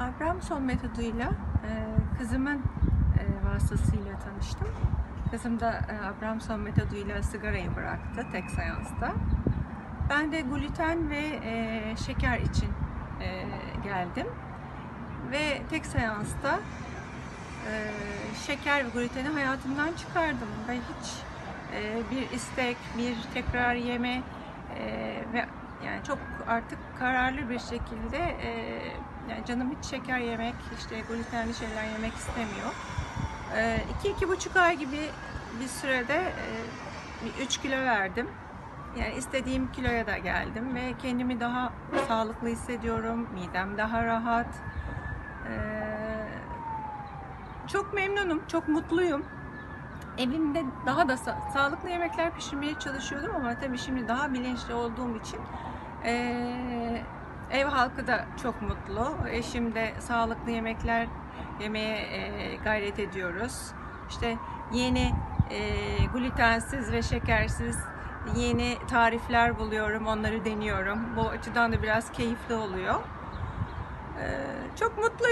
Abramson metoduyla e, kızımın e, vasıtasıyla tanıştım. Kızım da e, Abramson metoduyla sigarayı bıraktı tek seansta. Ben de gluten ve şeker için geldim. Ve tek seansta şeker ve gluteni hayatımdan çıkardım. Ve hiç bir istek, bir tekrar yeme ve yani çok artık kararlı bir şekilde e, yani canım hiç şeker yemek, işte glutenli şeyler yemek istemiyor. E, iki, iki buçuk ay gibi bir sürede e, bir üç kilo verdim. Yani istediğim kiloya da geldim ve kendimi daha sağlıklı hissediyorum. Midem daha rahat. Ee, çok memnunum, çok mutluyum. Evimde daha da sa- sağlıklı yemekler pişirmeye çalışıyordum ama tabii şimdi daha bilinçli olduğum için ee, ev halkı da çok mutlu. Eşim de sağlıklı yemekler yemeye ee, gayret ediyoruz. İşte yeni ee, glutensiz ve şekersiz yeni tarifler buluyorum, onları deniyorum. Bu açıdan da biraz keyifli oluyor. Ee, çok mutluyum.